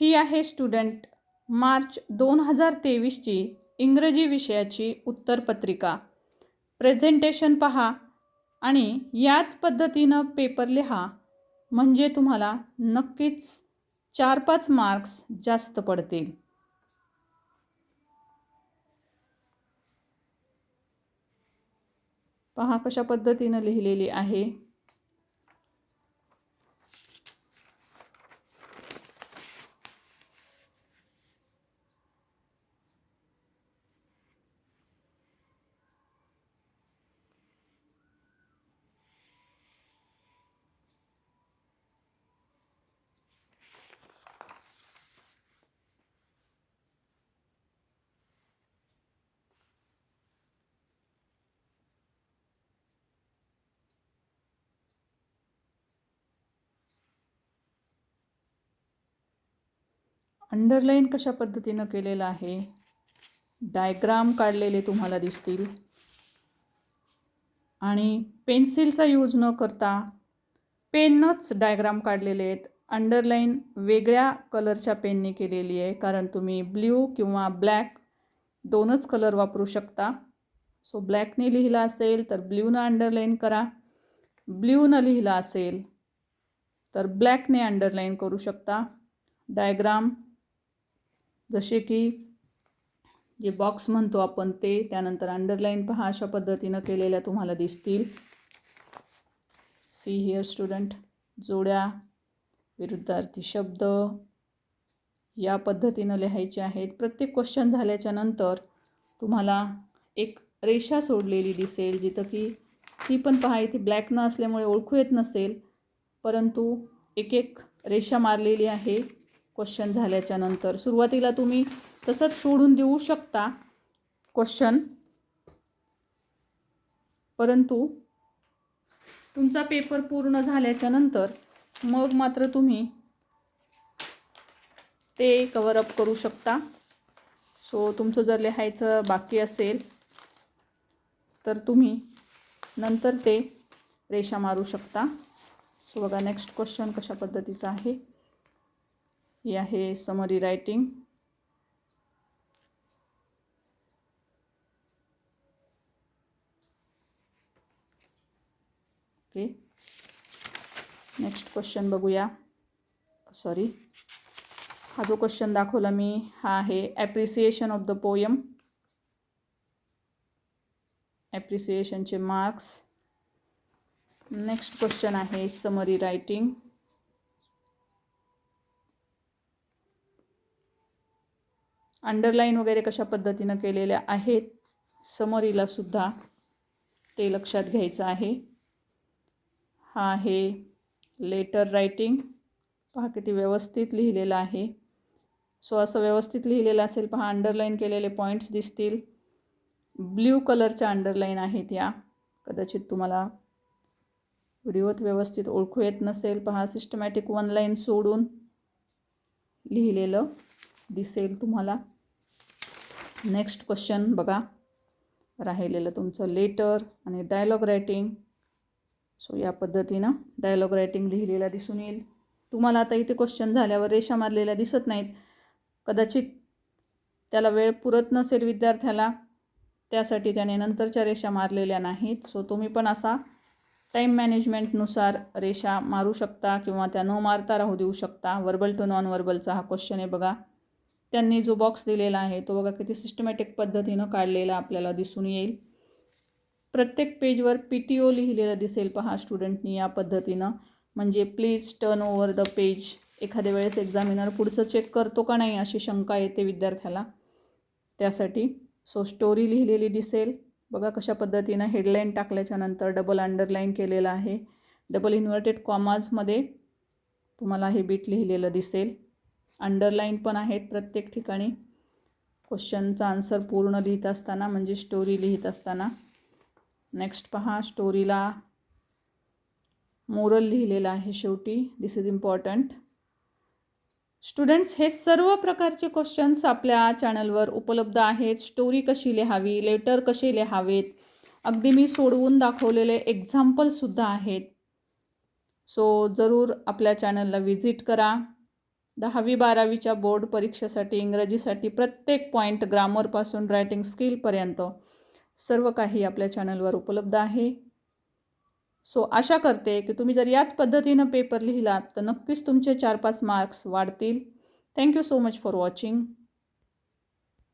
ही आहे स्टुडंट मार्च दोन हजार तेवीसची इंग्रजी विषयाची उत्तरपत्रिका. प्रेझेंटेशन पहा आणि याच पद्धतीनं पेपर लिहा. म्हणजे तुम्हाला नक्कीच चार पाच मार्क्स जास्त पडतील. पहा कशा पद्धतीनं लिहिलेली आहे. अंडरलाईन कशा पद्धतीनं केलेलं आहे? डायग्राम काढलेले तुम्हाला दिसतील. आणि पेन्सिलचा यूज न करता पेननंच डायग्राम काढलेले आहेत. अंडरलाईन वेगळ्या कलरच्या पेनने केलेली आहे कारण तुम्ही ब्ल्यू किंवा ब्लॅक दोनच कलर वापरू शकता. सो ब्लॅकने लिहिलं असेल तर ब्ल्यूनं अंडरलाईन करा. ब्ल्यूनं लिहिलं असेल तर ब्लॅकने अंडरलाईन करू शकता. डायग्राम जसे की जे बॉक्स म्हणतो आपण ते त्यानंतर अंडरलाईन पहा अशा पद्धतीनं केलेल्या तुम्हाला दिसतील. सी हिअर स्टुडंट जोड्या विरुद्धार्थी शब्द. या पद्धतीनं लिहायचे आहेत. प्रत्येक क्वेश्चन झाल्याच्यानंतर तुम्हाला एक रेषा सोडलेली दिसेल जिथं की ती पण पहा इथे ब्लॅक न असल्यामुळे ओळखू येत नसेल परंतु एक एक रेषा मारलेली आहे. क्वेश्चन झाल्याच्यानंतर. सुरुवातीला तुम्ही तसंच सोडून देऊ शकता क्वेश्चन परंतु तुमचा पेपर पूर्ण झाल्याच्यानंतर मग मात्र तुम्ही ते कवर अप करू शकता. सो तुमचं जर लिहायचं बाकी असेल तर तुम्ही नंतर ते रेषा मारू शकता. सो बघा नेक्स्ट क्वेश्चन कशा पद्धतीचा आहे. ही summary writing? Okay next question बघूया. सॉरी हा जो क्वेश्चन दाखवला मी, हा आहे ॲप्रिसिएशन ऑफ़ द पोयम ॲप्रिसिएशनचे मार्क्स नेक्स्ट क्वेश्चन आहे समरी रायटिंग अंडरलाईन वगैरे कशा पद्धतीनं केलेल्या आहेत समरीला सुद्धा ते लक्षात घ्यायचं आहे. हा आहे लेटर रायटिंग. पहा किती व्यवस्थित लिहिलेलं आहे. सो असं व्यवस्थित लिहिलेलं असेल पहा अंडरलाईन केलेले पॉईंट्स दिसतील. ब्ल्यू कलरच्या अंडरलाईन आहेत या. कदाचित तुम्हाला व्हिडिओत व्यवस्थित ओळखू येत नसेल. पहा सिस्टमॅटिक वन लाईन सोडून लिहिलेलं दिसेल तुम्हाला. नेक्स्ट क्वेश्चन बघा. राहिलेलं तुमचं लेटर आणि डायलॉग रायटिंग सो या पद्धतीनं डायलॉग रायटिंग लिहिलेला दिसून येईल. तुम्हाला आता इथे क्वेश्चन झाल्यावर रेषा मारलेल्या दिसत नाहीत. कदाचित त्याला वेळ पुरत नसेल विद्यार्थ्याला. त्यासाठी त्याने नंतरच्या रेषा मारलेल्या नाहीत. सो तुम्ही पण असा टाईम मॅनेजमेंटनुसार रेषा मारू शकता किंवा त्या न मारता राहू देऊ शकता. वर्बल टू नॉन वर्बलचा हा क्वेश्चन आहे बघा. त्यांनी जो बॉक्स दिलेला आहे तो बघा किती सिस्टमॅटिक पद्धतीनं काढलेला आपल्याला दिसून येईल. प्रत्येक पेजवर पी टी ओ लिहिलेलं दिसेल पहा स्टुडंटनी या पद्धतीनं. म्हणजे please turn over the page एखाद्या वेळेस एक्झामिनर पुढचं चेक करतो का नाही अशी शंका येते विद्यार्थ्याला. त्यासाठी सो स्टोरी लिहिलेली दिसेल. बघा कशा पद्धतीनं हेडलाईन टाकल्याच्या नंतर डबल अंडरलाईन केलेलं आहे. डबल इन्व्हर्टेड कॉमाजमध्ये तुम्हाला हे बीट लिहिलेलं दिसेल. अंडरलाईन पण आहेत प्रत्येक ठिकाणी. क्वेश्चनचा आन्सर पूर्ण लिहित असताना म्हणजे स्टोरी लिहित असताना. नेक्स्ट पहा स्टोरीला मोरल लिहिलेलं आहे शेवटी. दिस इज इम्पॉर्टंट स्टुडंट्स हे सर्व प्रकारचे क्वेश्चन्स आपल्या चॅनलवर उपलब्ध आहेत. स्टोरी कशी लिहावी लेटर कसे लिहावेत अगदी मी सोडवून दाखवलेले एक्झाम्पलसुद्धा आहेत. सो जरूर आपल्या चॅनलला व्हिजिट करा. दहावी बारावीच्या बोर्ड परीक्षेसाठी इंग्रजीसाठी प्रत्येक पॉईंट ग्रामरपासून रायटिंग स्किलपर्यंत सर्व काही आपल्या चॅनलवर उपलब्ध आहे. सो आशा करते की तुम्ही जर याच पद्धतीनं पेपर लिहिलात तर नक्कीच तुमचे चार पाच मार्क्स वाढतील. Thank you so much for watching